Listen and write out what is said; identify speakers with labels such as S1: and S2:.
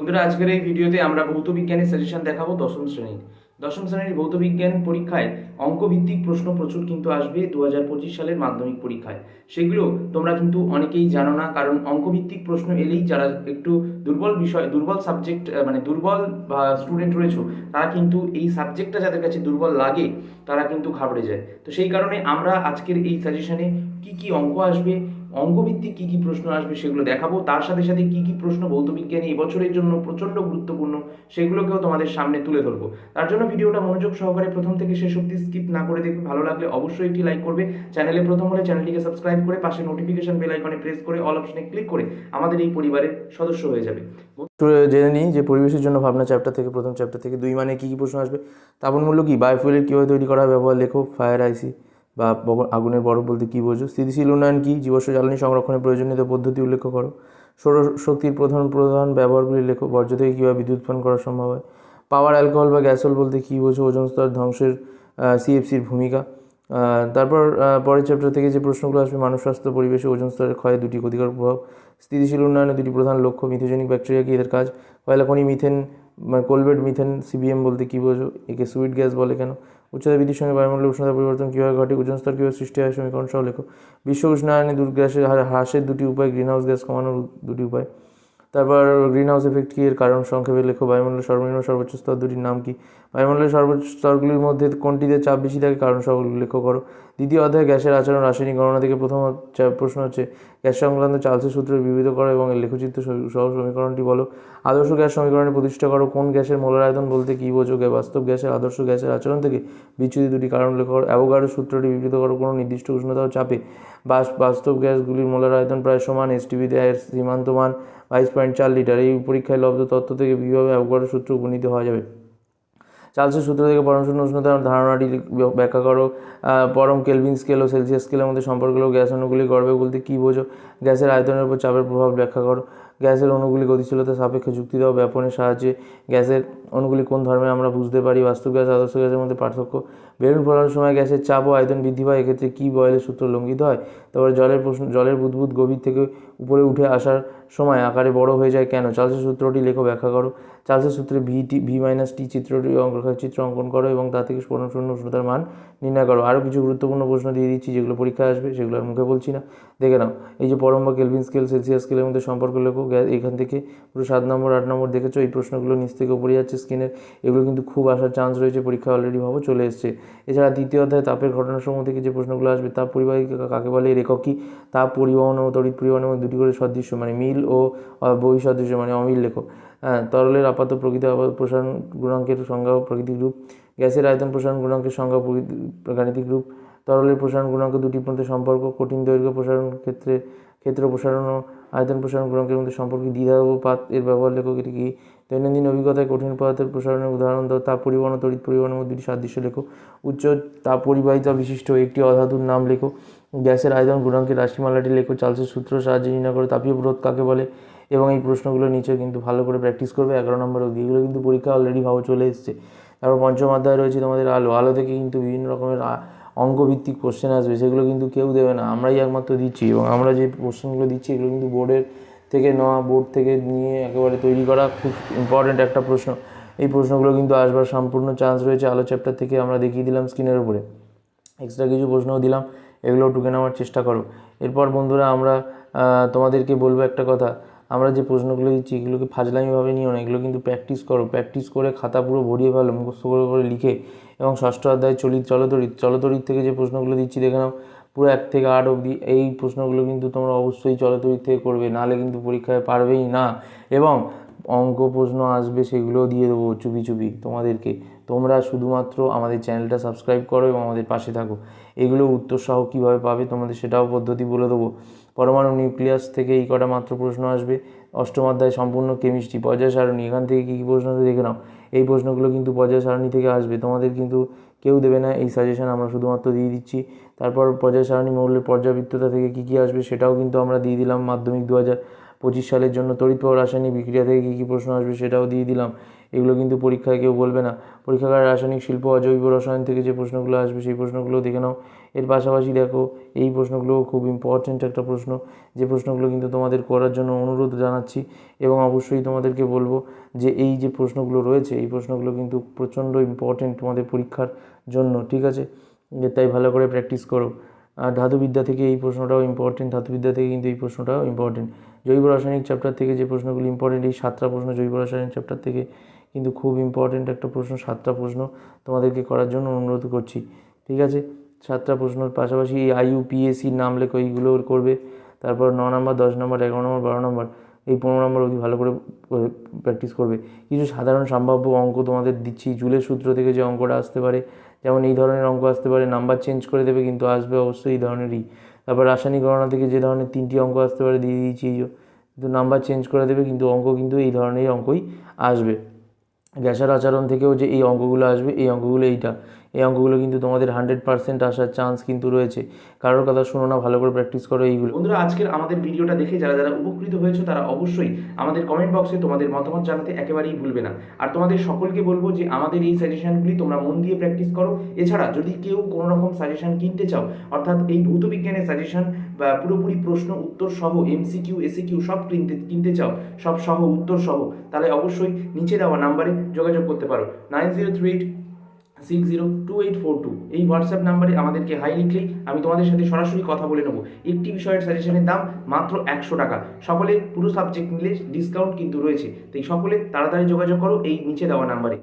S1: বন্ধুরা, আজকের এই ভিডিওতে আমরা ভৌত বিজ্ঞানের সাজেশন দেখাবো দশম শ্রেণির। দশম শ্রেণির ভৌত বিজ্ঞান পরীক্ষায় অঙ্কভিত্তিক প্রশ্ন প্রচুর কিন্তু আসবে দু হাজার পঁচিশ সালের মাধ্যমিক পরীক্ষায়। সেগুলো তোমরা কিন্তু অনেকেই জানো না, কারণ অঙ্কভিত্তিক প্রশ্ন এলেই যারা একটু দুর্বল বিষয়, দুর্বল সাবজেক্ট মানে দুর্বল, বা স্টুডেন্ট রয়েছে, তারা কিন্তু এই সাবজেক্টটা যাদের কাছে দুর্বল লাগে, তারা কিন্তু ঘাবড়ে যায়। তো সেই কারণে আমরা আজকের এই সাজেশনে কি কি অঙ্ক আসবে অঙ্কভিত্তিক কি কি প্রশ্ন আসবে সেগুলো দেখাবো। তার সাথে সাথে কি কি প্রশ্ন ভৌত বিজ্ঞানী এবছরের জন্য প্রচণ্ড গুরুত্বপূর্ণ সেগুলোকেও তোমাদের সামনে তুলে ধরবো। তার জন্য ভিডিওটা মনোযোগ সহকারে প্রথম থেকে শেষ অব্দি স্কিপ না করে দেখবে। ভালো লাগলে অবশ্যই একটি লাইক করবে। চ্যানেলে প্রথম হলে চ্যানেলটিকে সাবস্ক্রাইব করে পাশে নোটিফিকেশন বেল আইকনে প্রেস করে অল অপশনে ক্লিক করে আমাদের এই পরিবারের সদস্য হয়ে যাবে।
S2: জেনে নিই যে পরিবেশের জন্য ভাবনা চ্যাপ্টার থেকে, প্রথম চ্যাপ্টার থেকে দুই মানে কী কী প্রশ্ন আসবে? তাপন মূল্য কি? বায়োফুয়েলের কীভাবে তৈরি করা ব্যবহার লেখো ফায়ার আইসি বা আগুনের বরফ বলতে কী বোঝো? স্থিতিশীল উন্নয়ন কী? জীবাশ্ম জ্বালানি সংরক্ষণের প্রয়োজনীয়তা পদ্ধতি উল্লেখ করো। সৌরশক্তির প্রধান প্রধান ব্যবহারগুলি লেখো। বর্জ্য থেকে কীভাবে বিদ্যুৎ উৎপন্ন করা সম্ভব হয়? পাওয়ার, অ্যালকোহল বা গ্যাসোল বলতে কী বোঝো? ওজন স্তর ধ্বংসের সিএফসির ভূমিকা। তারপর পরের চ্যাপ্টার থেকে যে প্রশ্নগুলো আসবে, মানব স্বাস্থ্য, পরিবেশে ওজন স্তরের ক্ষয়ে দুটি ক্ষতিকর প্রভাব। স্থিতিশীল উন্নয়নের দুটি প্রধান লক্ষ্য মিথোজেনিক ব্যাকটেরিয়া কি? এদের কাজ? কয়লা খনি মিথেন মানে কোলবেট মিথেন সিবিএম বলতে কী বোঝো? একে সুইট গ্যাস বলে কেন? উচ্চতা বৃদ্ধির সঙ্গে বায়ুমণ্ডলের উষ্ণতা পরিবর্তন কীভাবে ঘটে, ওজন স্তর কীভাবে সৃষ্টি হয়, সমীকরণ সহ লেখো। বিশ্ব উষ্ণায়নে গ্যাসের হার- হ্রাসের দুটি উপায়, গ্রিনহাউস গ্যাস কমানোর দুটি উপায়। তারপর গ্রিন হাউস এফেক্ট কী এর কারণ সংক্ষেপে লেখো। বায়ুমণ্ডলের সর্বনিম্ন সর্বোচ্চ স্তর দুটির নাম কি? বায়ুমণ্ডলের সর্বোচ্চ স্তরগুলির মধ্যে কোনটিতে চাপ বেশি থাকে কারণ সহ উল্লেখ করো। দ্বিতীয় অধ্যায়ে গ্যাসের আচরণ রাসায়নিক গণনা থেকে প্রথম প্রশ্ন হচ্ছে, গ্যাস সংক্রান্ত চার্লসের সূত্র বিবৃত করো এবং লেখচিত্র সহ- সমীকরণটি বলো। আদর্শ গ্যাস সমীকরণে প্রতিষ্ঠা করো, কোন গ্যাসের মোলার আয়তন বলতে কী বোঝো? বাস্তব গ্যাসের আদর্শ গ্যাসের আচরণ থেকে বিচ্যুতি দুটি কারণ উল্লেখ করো। অ্যাভোগাড্রো সূত্রটি বিবৃত করো, কোনো নির্দিষ্ট উষ্ণতা ও চাপে বাস- বাস্তব গ্যাসগুলির মোলার আয়তন প্রায় সমান এসটিভিতে এর সীমান্ত মান বাইশ পয়েন্ট চার লিটার। এই পরীক্ষায় লব্ধ তথ্য থেকে কীভাবে অ্যাভোগাড্রো সূত্র উপনীত হওয়া যাবে? চার্লসের সূত্র থেকে পরমশূন্য উষ্ণতার ধারণাটি ব্যাখ্যা করো। পরম কেলভিন স্কেল ও সেলসিয়াস স্কেলের মধ্যে সম্পর্ক হলো গ্যাস অণুগুলি গর্বে বলতে কী বোঝো? গ্যাসের আয়তনের উপর চাপের প্রভাব ব্যাখ্যা করো। গ্যাসের অণুগুলি গতিশীলতা সাপেক্ষে যুক্তি দেওয়া ব্যাপনের সাহায্যে। গ্যাসের অণুগুলি কোন ধর্মে আমরা বুঝতে পারি? বাস্তব গ্যাস, আদর্শ গ্যাসের মধ্যে পার্থক্য বেলুন ফোলানোর সময় গ্যাসের চাপ ও আয়তন বৃদ্ধি পায়। এক্ষেত্রে কী বয়েলের সূত্র লঙ্ঘিত হয়? তারপরে জলের প্রশ্ন, জলের বুদবুদ গভীর থেকে উপরে উঠে আসার সময় আকারে বড় হয়ে যায় কেন? চার্লসের সূত্রটি লেখো, ব্যাখ্যা করো। চার্লসের সূত্রে V T V minus T চিত্রটি চিত্র অঙ্কন করো এবং তা থেকে স্ফোরণ শূন্য উষ্ণতার মান নির্ণয় করো। আরও কিছু গুরুত্বপূর্ণ প্রশ্ন দিয়ে দিচ্ছি যেগুলো পরীক্ষায় আসবে সেগুলো আর মুখে বলছি না। দেখে নাও। এই যে পরম বা কেলভিন স্কেল সেলসিয়াস স্কেলের মধ্যে সম্পর্ক লেখো এখান থেকে পুরো সাত নম্বর, আট নম্বর দেখেছ? এই প্রশ্নগুলো নিচ থেকে উপরে যাচ্ছে স্ক্রিনের এগুলো কিন্তু খুব আসার চান্স রয়েছে পরীক্ষা অলরেডি ভাবো, চলে এসছে। এছাড়া দ্বিতীয় অধ্যায়ে তাপের ঘটনাসমূহ থেকে যে প্রশ্নগুলো আসবে, তাপ পরিবাহিকা কাকে বলে? এর একক কি তাপ পরিবহন ও তড়িৎ পরিবহন এবং দুটি করে সদৃশ্য মানে মিল ও বহিঃসদৃশ্য মানে অমিল লেখক। হ্যাঁ তরলের আপাত প্রকৃতি আপাত প্রসারণ গুণাঙ্কের সংজ্ঞা প্রাকৃতিক রূপ, গ্যাসের আয়তন প্রসারণ গুণাঙ্কের সংজ্ঞা গাণিতিক রূপ, তরলের প্রসারণ গুণাঙ্ক দুটির মধ্যে সম্পর্ক, কঠিন দৈর্ঘ্য প্রসারণ ক্ষেত্রে, ক্ষেত্র প্রসারণ ও আয়তন প্রসারণ গুণাঙ্কের মধ্যে সম্পর্কে দ্বিধা পাত এর ব্যবহার লেখক এটি কি? দৈনন্দিন অভিজ্ঞতায় কঠিন পদার্থের প্রসারণের উদাহরণ দাও। তাপ পরিবহন তড়িৎ পরিবহনের মধ্যে দুটি সাদৃশ্য লেখো। উচ্চ তাপ পরিবাহিতা বিশিষ্ট একটি অধাতুর নাম লেখো। গ্যাসের আয়তন গুণাঙ্কের রাশিমালাটি লেখো। চার্লসের সূত্র সাহায্যে নির্ণয় করো। তাপীয় প্ররোধ কাকে বলে? এবং এই প্রশ্নগুলো নিচে কিন্তু ভালো করে প্র্যাকটিস করবে। এগারো নম্বর অবধি। এগুলো কিন্তু পরীক্ষা অলরেডি ভালো চলে এসছে। তারপর পঞ্চম অধ্যায় রয়েছে তোমাদের আলো। আলো থেকে কিন্তু বিভিন্ন রকমের অঙ্কভিত্তিক কোশ্চেন আসবে, সেগুলো কিন্তু কেউ দেবে না। আমরাই একমাত্র দিচ্ছি এবং আমরা যে কোশ্চেনগুলো দিচ্ছি, এগুলো কিন্তু বোর্ডের থেকে নেওয়া বোর্ড থেকে নিয়ে একেবারে তৈরি করা খুব ইম্পর্ট্যান্ট একটা প্রশ্ন। এই প্রশ্নগুলো কিন্তু আসবার সম্পূর্ণ চান্স রয়েছে। আলো চ্যাপ্টার থেকে আমরা দেখিয়ে দিলাম স্ক্রিনের উপরে। এক্সট্রা কিছু প্রশ্নও দিলাম এগুলো টুকে নেওয়ার চেষ্টা করো। এরপর বন্ধুরা আমরা তোমাদেরকে বলব একটা কথা। আমরা যে প্রশ্নগুলো দিচ্ছি, এগুলোকে ফাজলামিভাবে নিও না, এগুলো কিন্তু প্র্যাকটিস করো প্র্যাকটিস করে খাতা পুরো ভরিয়ে ফেলো, মুখস্থ করে করে লিখে এবং ষষ্ঠ অধ্যায় চলিত চলতরিত চলতরিত থেকে যে প্রশ্নগুলো দিচ্ছি, দেখে নাও, পুরো এক থেকে আট অবধি এই প্রশ্নগুলো কিন্তু তোমরা অবশ্যই চলতরিত থেকে করবে, নাহলে কিন্তু পরীক্ষায় পারবেই না। এবং অঙ্ক প্রশ্ন আসবে সেগুলোও দিয়ে দেবো চুপি চুপি তোমাদেরকে। তোমরা শুধুমাত্র আমাদের চ্যানেলটা সাবস্ক্রাইব করো এবং আমাদের পাশে থাকো। এগুলো উত্তর সহ কীভাবে পাবে তোমাদের সেটাও পদ্ধতি বলে দেবো। পরমাণু নিউক্লিয়াস থেকে এই কটা মাত্র প্রশ্ন আসবে। অষ্টম অধ্যায় সম্পূর্ণ কেমিস্ট্রি, পর্যায় সারণী, এখান থেকে কী কী প্রশ্ন আসবে দেখে নাও। এই প্রশ্নগুলো কিন্তু পর্যায় সারণী থেকে আসবে, তোমাদের কিন্তু কেউ দেবে না। এই সাজেশন আমরা শুধুমাত্র দিয়ে দিচ্ছি। তারপর পর্যায় সারণী মৌলের পর্যাবৃত্ততা থেকে কী কী আসবে সেটাও কিন্তু আমরা দিয়ে দিলাম মাধ্যমিক দু হাজার। পঁচিশ সালের জন্য তড়িৎ রাসায়নিক বিক্রিয়া থেকে কী কী প্রশ্ন আসবে সেটাও দিয়ে দিলাম। এগুলো কিন্তু পরীক্ষায় কেউ বলবে না। পরীক্ষাগারে রাসায়নিক শিল্প, অজৈব রসায়ন থেকে যে প্রশ্নগুলো আসবে সেই প্রশ্নগুলো দেখে নাও। এর পাশাপাশি দেখো, এই প্রশ্নগুলোও খুব ইম্পর্ট্যান্ট একটা প্রশ্ন। যে প্রশ্নগুলো কিন্তু তোমাদের করার জন্য অনুরোধ জানাচ্ছি এবং অবশ্যই তোমাদেরকে বলব যে এই যে প্রশ্নগুলো রয়েছে, এই প্রশ্নগুলো কিন্তু প্রচণ্ড ইম্পর্ট্যান্ট তোমাদের পরীক্ষার জন্য, ঠিক আছে? তাই ভালো করে প্র্যাকটিস করো। আর ধাতুবিদ্যা থেকে এই প্রশ্নটাও ইম্পর্টেন্ট ধাতুবিদ্যা থেকে কিন্তু এই প্রশ্নটাও ইম্পর্টেন্ট জৈব রাসায়নিক চ্যাপ্টার থেকে যে প্রশ্নগুলো ইম্পর্টেন্ট এই সাতটা প্রশ্ন জৈব রাসায়নিক চ্যাপ্টার থেকে কিন্তু খুব ইম্পর্টেন্ট একটা প্রশ্ন, সাতটা প্রশ্ন তোমাদেরকে করার জন্য অনুরোধ করছি। ঠিক আছে? সাতটা প্রশ্নের পাশাপাশি আইইউ পিএসসির নাম লেখো, এইগুলো করবে। তারপর ন নম্বর, দশ নম্বর, এগারো নম্বর, বারো নম্বর, এই পনেরো নম্বর অবধি ভালো করে প্র্যাকটিস করবে। কিছু সাধারণ সম্ভাব্য অঙ্ক তোমাদের দিচ্ছি। জুলের সূত্র থেকে যে অঙ্কটা আসতে পারে, যেমন এই ধরনের অঙ্ক আসতে পারে নাম্বার চেঞ্জ করে দেবে কিন্তু আসবে অবশ্যই এই ধরনেরই। তারপর রাসায়নিক গণনা থেকে যে ধরনের তিনটি অঙ্ক আসতে পারে দিয়ে দিয়েছি। কিন্তু নাম্বার চেঞ্জ করে দেবে, কিন্তু অঙ্ক কিন্তু এই ধরনের অঙ্কই আসবে গ্যাসের আচরণ থেকেও যে এই অঙ্কগুলো আসবে, এই অঙ্কগুলো এইটা এই অঙ্কগুলো কিন্তু তোমাদের হান্ড্রেড পার্সেন্ট আসার চান্স কিন্তু রয়েছে। কারোর কথা শোনো না, ভালো করে প্র্যাকটিস করো এইগুলো।
S1: বন্ধুরা, আজকের আমাদের ভিডিওটা দেখে যারা যারা উপকৃত হয়েছে, তারা অবশ্যই আমাদের কমেন্ট বক্সে তোমাদের মতামত জানাতে একেবারেই ভুলবে না। আর তোমাদের সকলকে বলব যে, আমাদের এই সাজেশনগুলি তোমরা মন দিয়ে প্র্যাকটিস করো। এছাড়া, যদি কেউ কোনো রকম সাজেশন কিনতে চাও, অর্থাৎ এই ভৌত বিজ্ঞানের সাজেশন বা পুরোপুরি প্রশ্ন, উত্তর সহ এমসিকিউ এসিকিউ সব কিনতে কিনতে চাও, সব সহ, উত্তর সহ, তাহলে অবশ্যই নিচে দেওয়া নাম্বারে যোগাযোগ করতে পারো। Nine zero three eight six zero two eight four two এই হোয়াটসঅ্যাপ নাম্বারে আমাদেরকে হাই লিখলেই আমি তোমাদের সাথে সরাসরি কথা বলে নেব। একটি বিষয়ের সাজেশনের দাম মাত্র একশো টাকা। সকলে পুরো সাবজেক্ট মিলে ডিসকাউন্ট কিন্তু রয়েছে। তাই সকলে তাড়াতাড়ি যোগাযোগ করো এই নিচে দেওয়া নাম্বারে।